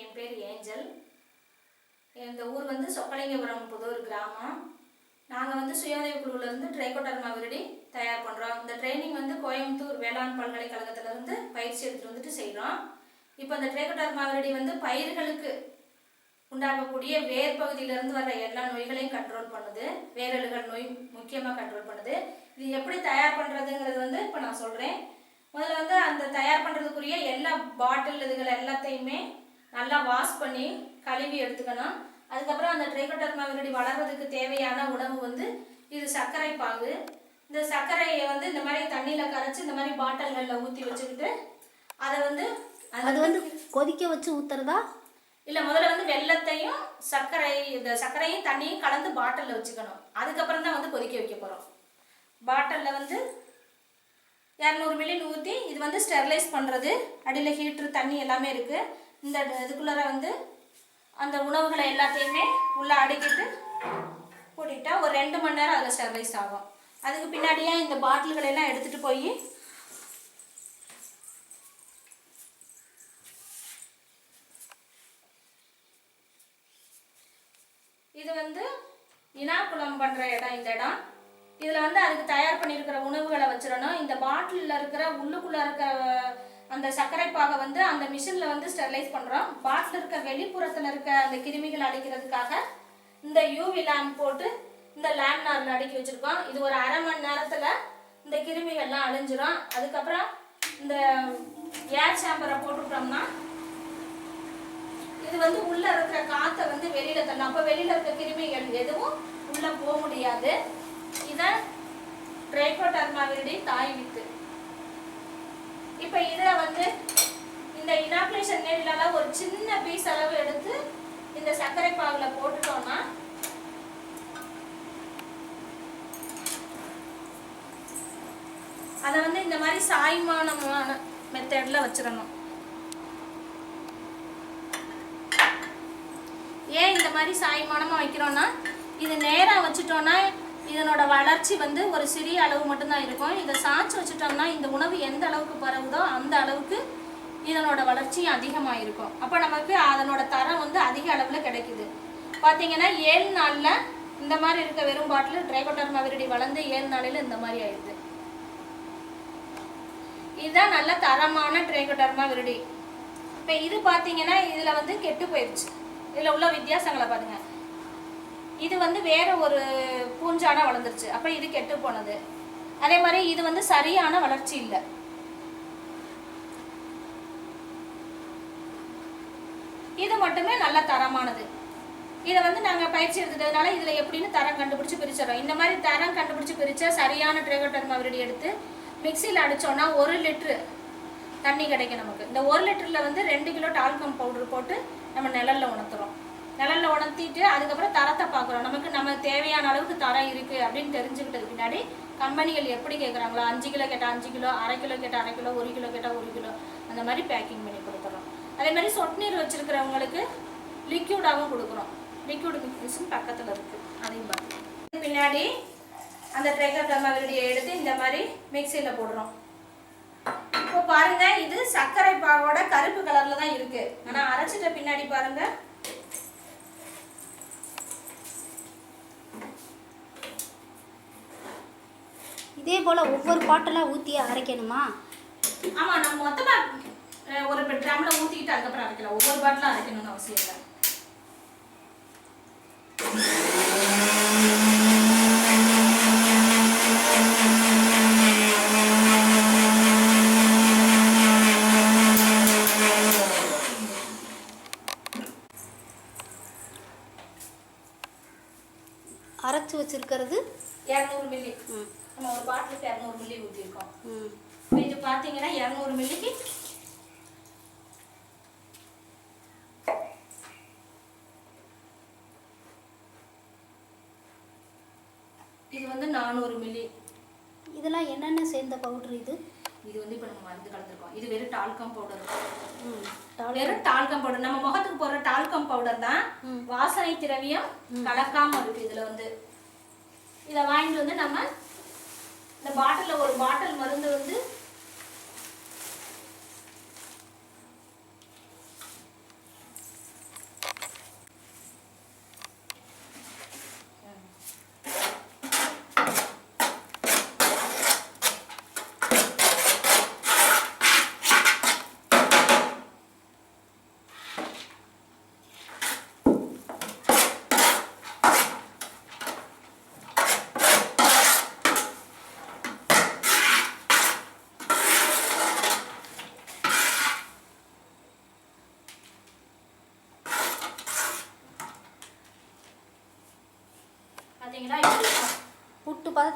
என் பேர் ஏஞ்சல். இந்த ஊர் வந்து சொக்கலிங்கபுரம் புதூர் கிராமம். நாங்கள் வந்து சுயோதய குழுவிலேருந்து ட்ரைகோட்டர்மா விருடி தயார் பண்ணுறோம் இந்த ட்ரைனிங் வந்து கோயம்புத்தூர் வேளாண் பல்கலைக்கழகத்திலேருந்து பயிற்சி எடுத்துகிட்டு வந்துட்டு செய்கிறோம் இப்போ இந்த ட்ரைகோட்டர்மா விருடி வந்து பயிர்களுக்கு உண்டாகக்கூடிய வேர் பகுதியிலேருந்து வர்ற எல்லா நோய்களையும் கண்ட்ரோல் பண்ணுது. வேரழுகள் நோய் முக்கியமாக கண்ட்ரோல் பண்ணுது. இது எப்படி தயார் பண்ணுறதுங்கிறது வந்து இப்போ நான் சொல்கிறேன் முதல்ல வந்து அந்த தயார் பண்ணுறதுக்குரிய எல்லா பாட்டில் இதுகள் எல்லாத்தையுமே நல்லா வாஷ் பண்ணி கழுவி எடுத்துக்கணும். அதுக்கப்புறம் அந்த ட்ரைகோட்டர்மா விருடி வளர்றதுக்கு தேவையான உணவு வந்து இது சர்க்கரை பாகு. இந்த சர்க்கரையை வந்து இந்த மாதிரி தண்ணியில் கரைச்சி இந்த மாதிரி பாட்டில்களில் ஊற்றி வச்சுக்கிட்டு அதை வந்து அது வந்து கொதிக்க வச்சு ஊத்துறதா? இல்லை முதல்ல வந்து வெள்ளத்தையும் சர்க்கரை இந்த சர்க்கரையும் தண்ணியும் கலந்து பாட்டிலில் வச்சுக்கணும். அதுக்கப்புறம் தான் வந்து கொதிக்க வைக்க போகிறோம் பாட்டிலில் வந்து இரநூறு மில்லி ஊற்றி இது வந்து ஸ்டெர்லைஸ் பண்ணுறது அடியில் ஹீட்ரு தண்ணி எல்லாமே இருக்குது இந்த இதுக்குள்ளார வந்து அந்த உணவுகளை எல்லாத்தையுமே உள்ளே அடுக்கிட்டு கூட்டிகிட்டா ஒரு ரெண்டு மணி நேரம் அதில் ஸ்டெர்லைஸ் ஆகும். அதுக்கு பின்னாடியே இந்த பாட்டில்களை எல்லாம் எடுத்துகிட்டு போய் இது வந்து இனாக்குளம் பண்ணுற இடம் இந்த இடம். இதில் வந்து அதுக்கு தயார் பண்ணியிருக்கிற உணவுகளை வச்சிடணும். இந்த பாட்டிலில் இருக்கிற உள்ளுக்குள்ளே இருக்கிற அந்த சர்க்கரை பாகை வந்து அந்த மிஷினில் வந்து ஸ்டெர்லைஸ் பண்ணுறோம் பாட்டில் இருக்க வெளிப்புறத்தில் இருக்க அந்த கிருமிகள் அடிக்கிறதுக்காக இந்த யூவி லேம்ப் போட்டு இந்த லேம்னாரில் அடுக்கி வச்சுருக்கோம். இது ஒரு அரை மணி நேரத்தில் இந்த கிருமிகள்லாம் அழிஞ்சிரும். அதுக்கப்புறம் இந்த ஏர் சாம்பரை போட்டுட்டோம்னா இது வந்து உள்ளே இருக்கிற காற்றை வந்து வெளியில் தரணும் அப்போ வெளியில் இருக்க கிருமிகள் எதுவும் உள்ளே போக முடியாது. இதை ட்ரைகோடர்மா விருடி தாய் வித்து. இப்ப இத வந்து இந்த இனாக்குலேஷன் நெல்லால ஒரு சின்ன பீஸ் அளவு எடுத்து இந்த சர்க்கரை பாகுல போட்டுட்டோம்னா அதை வந்து இந்த மாதிரி சாய்மானமான மெத்தடில் வச்சிடணும். ஏன் இந்த மாதிரி சாய்மானமாக வைக்கிறோன்னா இது நேராக வச்சுட்டோன்னா இதனோட வளர்ச்சி வந்து ஒரு சிறிய அளவு மட்டும்தான் இருக்கும். இதை சாய்ச்சி வச்சுட்டோம்னா இந்த உணவு எந்த அளவுக்கு பரவுதோ அந்த அளவுக்கு இதனோட வளர்ச்சி அதிகமாக இருக்கும் அப்போ நமக்கு அதனோட தரம் வந்து அதிக அளவில் கிடைக்குது. பார்த்தீங்கன்னா ஏழு நாளில் இந்த மாதிரி இருக்க வெறும் பாட்டில் ட்ரைகோட்டர்மா விருடி வளர்ந்து ஏழு நாளில் இந்த மாதிரி ஆயிடுது. இதுதான் நல்ல தரமான டிரைகோடர்மா விருடி இப்போ இது பார்த்தீங்கன்னா இதில் வந்து கெட்டு போயிடுச்சு இதில் உள்ள வித்தியாசங்களை பாருங்கள் இது வந்து வேற ஒரு பூஞ்சானா வளர்ந்துருச்சு. அப்போ இது கெட்டு போனது. அதே மாதிரி இது வந்து சரியான வளர்ச்சி இல்லை. இது மட்டுமே நல்ல தரமானது. இதை வந்து நாங்கள் பயிற்சி எடுத்துட்டதுனால இதில் எப்படின்னு தரம் கண்டுபிடிச்சி பிரிச்சிடறோம். இந்த மாதிரி தரம் கண்டுபிடிச்சி பிரித்தா சரியான ட்ரேகோட்டர் விரடி எடுத்து மிக்சியில் அடித்தோன்னா ஒரு லிட்ரு தண்ணி கிடைக்கும் நமக்கு. இந்த ஒரு லிட்டரில் வந்து ரெண்டு கிலோ டால்கம் பவுடர் போட்டு நம்ம நிழலில் உணர்த்துறோம். நிழல்ல உணர்த்திட்டு அதுக்கப்புறம் தரத்தை பார்க்குறோம். நமக்கு நம்ம தேவையான அளவுக்கு தரம் இருக்குது அப்படின்னு தெரிஞ்சுக்கிட்டது பின்னாடி கம்பெனிகள் எப்படி கேட்குறாங்களோ அஞ்சு கிலோ கேட்டால் அஞ்சு கிலோ அரை கிலோ கேட்டால் அரை கிலோ ஒரு கிலோ கேட்டால் ஒரு கிலோ அந்த மாதிரி பேக்கிங் பண்ணி கொடுத்துறோம். அதே மாதிரி சொட்டு நீர் வச்சுருக்கிறவங்களுக்கு லிக்யூடாகவும் கொடுக்குறோம். லிக்யூடு மிக்ஸும் பக்கத்தில் இருக்குது அதையும் பார்த்து பின்னாடி அந்த ட்ரைகர் டர்மவிரடியை எடுத்து இந்த மாதிரி மிக்சியில் போடுறோம். இப்போ பாருங்க இது சர்க்கரை பாவோட கருப்பு கலர்ல தான் இருக்கு. ஆனா அரைச்சிட்ட பின்னாடி பாருங்க இதே போல் ஒவ்வொரு பாட்டெல்லாம் ஊற்றி அரைக்கணுமா? ஆமாம் நம்ம மொத்தமாக ஒரு ட்ரம்மில் ஊற்றிக்கிட்டு அதுக்கப்புறம் அரைக்கலாம். ஒவ்வொரு பாட்டிலும் அரைக்கணும்னு அவசியம் இல்லை. வச்சிருக்கிறது இரநூறு மில்லி நம்ம ஒரு பாட்டிலுக்கு இரநூறு மில்லி ஊற்றிருக்கோம் இது பார்த்தீங்கன்னா இரநூறு மில்லிக்கு இது வந்து நானூறு மில்லி இதெல்லாம் என்னென்ன சேர்ந்த பவுட்ரு இது? இது வந்து இப்போ நம்ம மருந்து கலந்துருக்கோம். இது வெறும் டால்கம் பவுடர் வெறும் டால்கம் பவுடர் நம்ம முகத்துக்கு போடுற டால்கம் பவுடர் தான். வாசனை திரவியம் கலக்காம இருக்கு இதுல வந்து. இதை வாங்கிட்டு வந்து நம்ம இந்த பாட்டிலில் ஒரு பாட்டில் மருந்து வந்து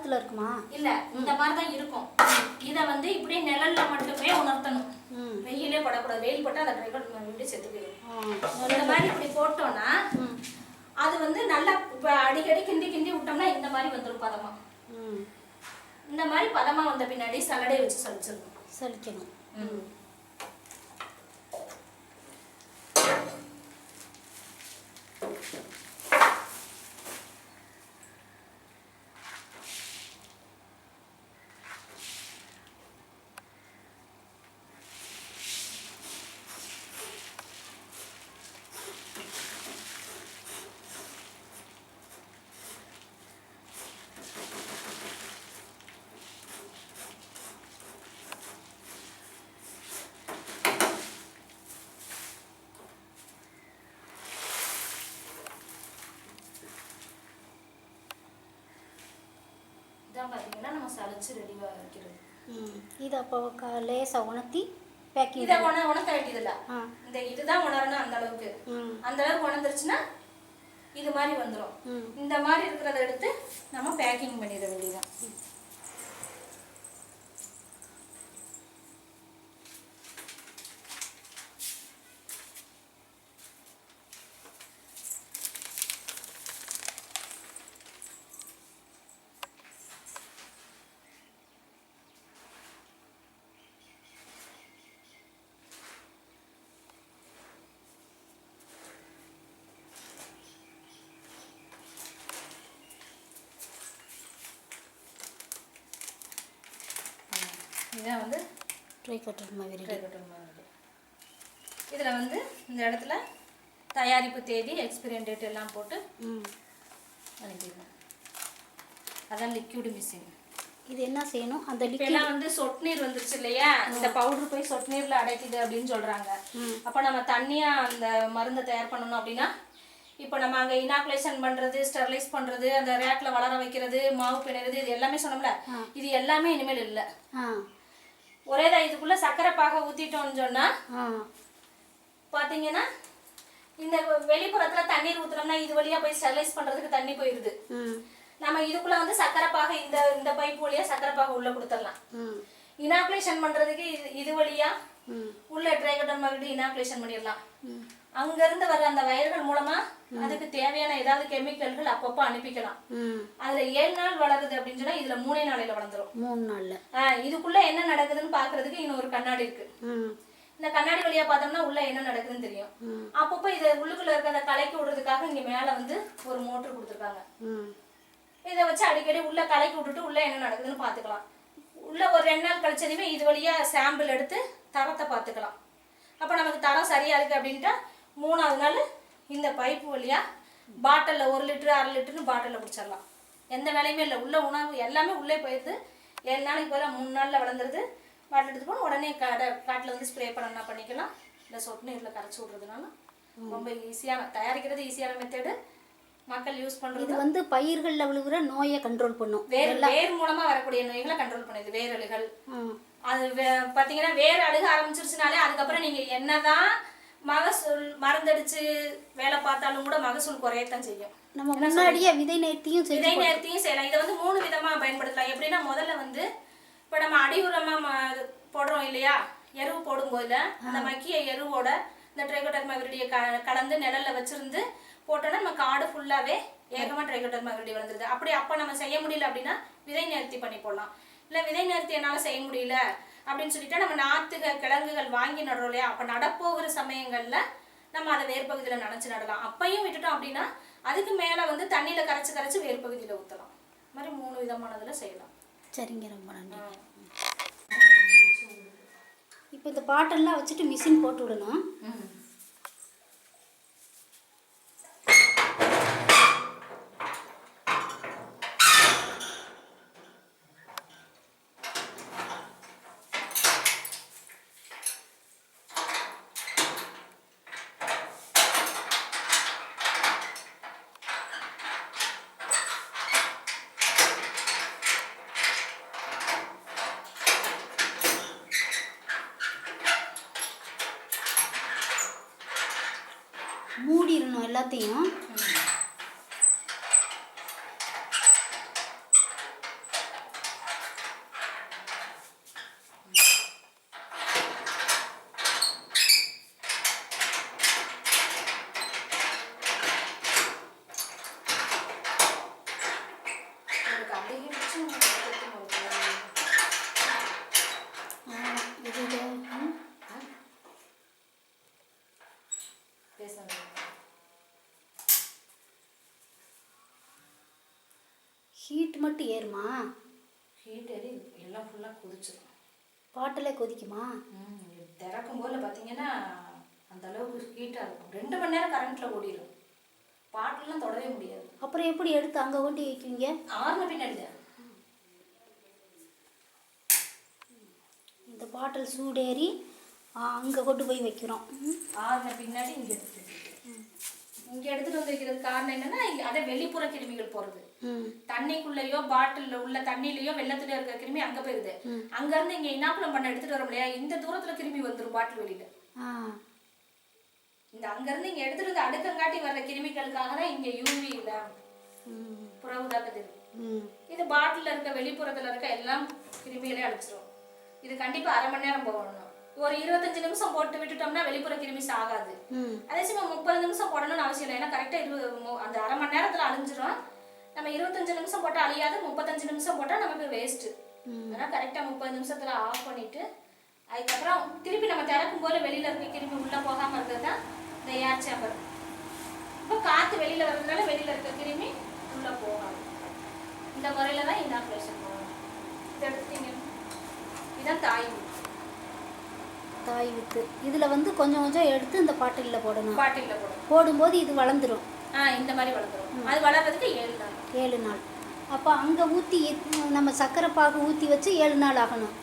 பதத்தில் இருக்குமா? இல்ல இந்த மாதிரி தான் இருக்கும். இதை வந்து இப்படியே நிழல்ல மட்டுமே உணர்த்தணும். வெயிலே படக்கூடாது. வெயில் பட்டா அந்த ட்ரைகோட் விட்டு செத்து போயிடும் இந்த மாதிரி இப்படி போட்டோம்னா அது வந்து நல்லா இப்போ அடிக்கடி கிண்டி கிண்டி விட்டோம்னா இந்த மாதிரி வந்துடும் பதமா. இந்த மாதிரி பதமா வந்த பின்னாடி சலடை வச்சு சலிச்சிடணும். சலிக்கணும். ம். இதான் பார்த்தீங்கன்னா நம்ம சலிச்சு ரெடியாக வைக்கிறது. இது அப்போ லேசாக உணர்த்தி பேக்கிங் இதை உண உணர்த்த வேண்டியதில்ல இந்த இதுதான் உணரணும் அந்த அளவுக்கு. அந்த அளவுக்கு உணர்ந்துருச்சுன்னா இது மாதிரி வந்துடும் இந்த மாதிரி இருக்கிறத எடுத்து நம்ம பேக்கிங் பண்ணிட வேண்டியதுதான். இதான் வந்து ட்ரை கட்டர் மாதிரி. இதில் வந்து இந்த இடத்துல தயாரிப்பு தேதி எக்ஸ்பிரியன் டேட் எல்லாம் போட்டு ம். அனுப்பிடுவேன் அதான் லிக்யூடு மிஷின் இது என்ன செய்யணும்? அந்த லிக்விட் வந்து சொட்டு நீர் வந்துருச்சு இல்லையா? இந்த பவுடர் போய் சொட்டு நீர்ல அடைக்குது அப்படின்னு சொல்றாங்க. ம். அப்ப நம்ம தண்ணியா அந்த மருந்தை தயார் பண்ணணும் அப்படின்னா இப்போ நம்ம அங்க இனாகுலேஷன் பண்றது ஸ்டெர்லைஸ் பண்றது அந்த ரேக்ல வளர வைக்கிறது மாவு பிணைறது இது எல்லாமே சொன்னோம்ல இது எல்லாமே இனிமேல் இல்ல. ஒரே தான் இதுக்குள்ள சர்க்கரை பாக ஊத்திட்டோம்னு சொன்னா ஆ. பாத்தீங்கன்னா இந்த வெளிப்புறத்துல தண்ணீர் ஊத்துனோம்னா இது வழியா போய் ஸ்டெர்லைஸ் பண்றதுக்கு தண்ணி போயிருது. ம். நம்ம இதுக்குள்ள வந்து சர்க்கரை பாக இந்த இந்த பைப் வழியா சர்க்கரை பாக உள்ள கொடுத்துடலாம். இனாகுலேஷன் பண்றதுக்கு இது இது வழியா ம் உள்ள ட்ரைகட்டன் மறுபடியும் இனாகுலேஷன் பண்ணிடலாம். அங்க இருந்து வர அந்த வயர்கள் மூலமா அதுக்கு தேவையான ஏதாவது கெமிக்கல்கள் அப்பப்போ அனுப்பிக்கலாம். அதுல ஏழு நாள் வளருது அப்படின்னு சொன்னா இதுல மூணே நாளையில வளர்ந்துரும். மூணு நாளில். இதுக்குள்ள என்ன நடக்குதுன்னு பாக்குறதுக்கு இன்னொரு கண்ணாடி இருக்கு. இந்த கண்ணாடி வழியா பார்த்தோம்னா உள்ள என்ன நடக்குதுன்னு தெரியும். அப்பப்போ இதை உள்ளுக்குள்ள இருக்க அந்த கலக்கி விடுறதுக்காக இங்க மேல வந்து ஒரு மோட்டர் கொடுத்துருக்காங்க. இதை வச்சு அடிக்கடி உள்ள கலக்கி விட்டுட்டு உள்ள என்ன நடக்குதுன்னு பார்த்துக்கலாம். உள்ள ஒரு ரெண்டு நாள் கழிச்சதுமே இது வழியா சாம்பிள் எடுத்து தரத்தை பார்த்துக்கலாம். அப்போ நமக்கு தரம் சரியா இருக்கு அப்படின்ட்டா மூணாவது நாள் இந்த பைப்பு வழியா பாட்டிலில் ஒரு லிட்டரு அரை லிட்டருன்னு பாட்டிலில் பிடிச்சிடலாம். எந்த வேலையுமே இல்லை. உள்ள உணவு எல்லாமே உள்ளே போயிடுது. ஏழு நாளைக்கு போல மூணு நாளில் வளர்ந்துருது. பாட்டில் எடுத்து போனால் உடனே கடை காட்டில் வந்து ஸ்ப்ரே பண்ணா பண்ணிக்கலாம். இல்லை சொட்டு நீரில் கரைச்சி விட்றதுனால ரொம்ப ஈஸியான தயாரிக்கிறது ஈஸியான மெத்தடு மக்கள் யூஸ் பண்ணுறது இது வந்து பயிர்களில் விழுகிற நோயை கண்ட்ரோல் பண்ணும். வேர் வேர் மூலமா வரக்கூடிய நோய்களை கண்ட்ரோல் பண்ணுது. வேரழுகள். ம். அது வே- பாத்தீங்கன்னா வேர் அழுக ஆரம்பிச்சிருச்சுனாலே அதுக்கப்புறம் நீங்க என்னதான் மகசூல் மருந்தடிச்சு வேலை பார்த்தாலும் கூட மகசூல் குறையத்தான் செய்யும். நம்ம முன்னாடியே விதை நேர்த்தியும் விதை நேர்த்தியும் செய்யலாம். இதை வந்து மூணு விதமா பயன்படுத்தலாம். எப்படின்னா முதல்ல வந்து இப்போ நம்ம அடி உரமா ம- போடுறோம் இல்லையா? எருவு போடும்போது அந்த மக்கிய எருவோட இந்த ட்ரைகோட்டர் மகிரிடியை க கலந்து நிழல்ல வச்சிருந்து போட்டோன்னா நம்ம காடு ஃபுல்லாவே ஏகமா ட்ரைகோட்டர் மகிரிடி வளர்ந்துருது. அப்படி அப்போ நம்ம செய்ய முடியல அப்படின்னா விதை நேர்த்தி பண்ணி போடலாம். இல்லை விதை நேர்த்தி என்னால் செய்ய முடியல அப்படின்னு சொல்லிட்டு நம்ம நாத்துக கிழங்குகள் வாங்கி நடுறோம் இல்லையா? அப்போ நடப்போகிற சமயங்கள்ல நம்ம அதை வேர்பகுதியில் நனைச்சு நடலாம். அப்பையும் விட்டுட்டோம் அப்படின்னா அதுக்கு மேலே வந்து தண்ணியில் கரைச்சி கரைச்சி வேர்பகுதியில் ஊற்றலாம் மாதிரி மூணு விதமானதில் செய்யலாம். சரிங்க ரொம்ப நன்றி. இப்போ இந்த பாட்டெல்லாம் வச்சுட்டு மிஷின் போட்டு விடணும். மூடிடணும் மட்டும் ஏறுமா? ஹீட் ஏறி எல்லாம் ஃபுல்லாக கொதிச்சிடும் பாட்டிலே கொதிக்குமா? திறக்கும் போது பார்த்தீங்கன்னா அந்த அளவுக்கு ஹீட்டாக இருக்கும். ரெண்டு மணி நேரம் கரண்ட்டில் ஓடிடும் பாட்டெல்லாம் தொடவே முடியாது. அப்புறம் எப்படி எடுத்து அங்கே கொண்டு வைக்குவீங்க ஆறுன பின்னாடி இந்த பாட்டில் சூடேறி அங்கே கொண்டு போய் வைக்கிறோம். ஆறுன பின்னாடி இங்கே இங்கே எடுத்துட்டு வந்து வைக்கிறதுக்கு காரணம் என்னன்னா இங்க அதே வெளிப்புற கிருமிகள் போகிறது ம். தண்ணிக்குள்ளேயோ பாட்டில்ல உள்ள தண்ணியிலயோ வெள்ளத்துல இருக்க கிருமி அங்க போயிருது. அங்க இருந்து இங்க இனாக்குலம் பண்ண எடுத்துட்டு வரோம் இல்லையா இந்த தூரத்துல கிருமி வந்துரும் பாட்டில் வெளியில. இந்த அங்க இருந்து இங்க எடுத்துட்டு வந்து அடுக்கங்காட்டி வர்ற கிருமிகளுக்காக தான் இங்க யூவி ம். புற ஊதா கதிர் ம். இது பாட்டில்ல இருக்க வெளிப்புறத்துல இருக்க எல்லாம் கிருமிகளே அழிச்சிரும். இது கண்டிப்பா அரை மணி நேரம் போகணும். ஒரு இருபத்தஞ்சு நிமிஷம் போட்டு விட்டுட்டோம்னா வெளிப்புற கிருமி சாகாது. அதே சமயம் முப்பது நிமிஷம் போடணும்னு அவசியம் இல்லை. ஏன்னா கரெக்டாக இரு மு- அந்த அரை மணி நேரத்தில் அழிஞ்சிரும். நம்ம இருபத்தஞ்சு நிமிஷம் போட்டால் அழியாது முப்பத்தஞ்சு நிமிஷம் போட்டால் நமக்கு வேஸ்ட்டு. அதனால் கரெக்டாக முப்பது நிமிஷத்தில் ஆஃப் பண்ணிட்டு அதுக்கப்புறம் திருப்பி நம்ம திறக்கும் போது வெளியில் இருக்க கிருமி உள்ளே போகாமல் இருக்கிறது தான் இந்த ஏர் சேம்பர் இப்போ காற்று வெளியில் வர்றதுனால வெளியில் இருக்க கிருமி உள்ளே போகாது. இந்த முறையில் தான் இனாகுலேஷன் போகணும் இதை எடுத்துட்டீங்க. இதுதான் தாய் தாய் வித்து இதில் வந்து கொஞ்சம் கொஞ்சம் எடுத்து இந்த பாட்டிலில் போடணும். பாட்டிலில் போடணும். போடும்போது இது வளர்ந்துரும். ஆ இந்த மாதிரி வளர்த்துரும் அது வளர்றதுக்கு ஏழு நாள். ஏழு நாள். அப்போ அங்கே ஊற்றி நம்ம சர்க்கரை பாகு ஊற்றி வச்சு ஏழு நாள் ஆகணும்.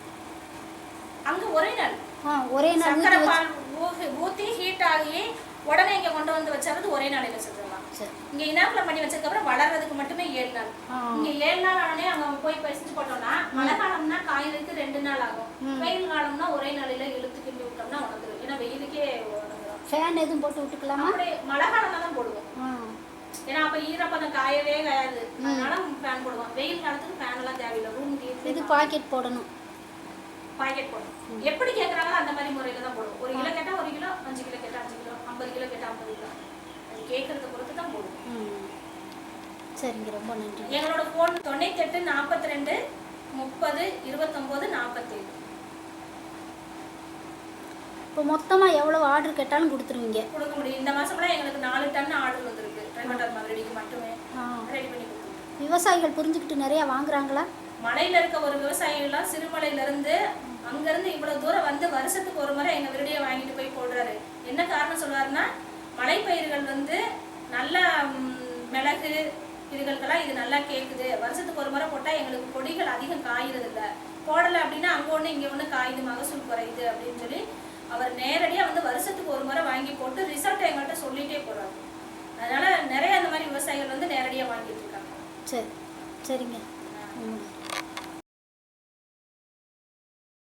அங்க ஒரே நாள். ஆ ஒரே நாள் ஊற்றி சக்கரை ஹீட் ஆகி உடனே இங்க கொண்டு வந்து வச்சறது ஒரே நாளையில சரி இங்க இனாக்குலம் பண்ணி வச்சதுக்கு அப்புறம் வளர்றதுக்கு மட்டுமே ஏழு நாள். இங்க ஏழு நாள் ஆனே அங்க போய் பறிச்சு போட்டோம்னா மழை காலம்னா காயறதுக்கு ரெண்டு நாள் ஆகும். வெயில் காலம்னா ஒரே நாளையில இழுத்து கிண்டி விட்டோம்னா உணர்ந்துடும் ஏன்னா வெயிலுக்கே உணர்ந்துடும் ஃபேன் எதுவும் போட்டு விட்டுக்கலாமா? அப்படியே மழை காலம் தான் போடுவோம். ஏன்னா அப்ப ஈரப்பதம் காயவே காயாது. அதனால ஃபேன் போடுவோம். வெயில் காலத்துக்கு ஃபேன் எல்லாம் தேவையில்லை. ரூம் இது பாக்கெட் போடணும். பாக்கெட் போடும் எப்படி கேட்குறாங்களோ அந்த மாதிரி முறையில தான் போடும் ஒரு கிலோ கேட்டால் ஒரு கிலோ அஞ்சு கிலோ கேட்டால் அஞ்சு கிலோ ஐம்பது கிலோ கேட்டால் ஐம்பது கிலோ. அது கேட்கறத பொறுத்து தான் போடும் ம் சரிங்க ரொம்ப நன்றி. எங்களோட ஃபோன் தொண்ணூத்தெட்டு நாற்பத்தி ரெண்டு முப்பது இருபத்தொம்போது நாற்பத்தேழு இப்போ மொத்தமாக எவ்வளோ ஆர்டர் கேட்டாலும் கொடுத்துருவீங்க? கொடுக்க முடியும். இந்த மாசம்லாம் எங்களுக்கு நாலு டன் ஆர்டர் வந்திருக்கு. ட்ரைமோட்டர் மறுபடிக்கு மட்டுமே ரெடி பண்ணி விவசாயிகள் புரிஞ்சுக்கிட்டு நிறையா வாங்குறாங்களா? மலையில இருக்க ஒரு விவசாயிகள்லாம் சிறுமலையில இருந்து அங்க இருந்து இவ்வளவு தூரம் வந்து வருஷத்துக்கு ஒரு முறை எங்க விருடியை வாங்கிட்டு போய் போடுறாரு. என்ன காரணம் சொல்றாருன்னா மலைப்பயிர்கள் வந்து நல்ல மிளகு இதுகளுக்கெல்லாம் இது நல்லா கேக்குது. வருஷத்துக்கு ஒரு முறை போட்டா எங்களுக்கு கொடிகள் அதிகம் காயுறது இல்ல போடலை அப்படின்னா அங்க ஒண்ணு இங்க ஒண்ணு காயுது மகசூல் குறையுது அப்படின்னு சொல்லி அவர் நேரடியா வந்து வருஷத்துக்கு ஒரு முறை வாங்கி போட்டு ரிசல்ட் எங்கள்கிட்ட சொல்லிட்டே போறாரு. அதனால நிறைய அந்த மாதிரி விவசாயிகள் வந்து நேரடியா வாங்கிட்டு இருக்காங்க. சரி. சரிங்க.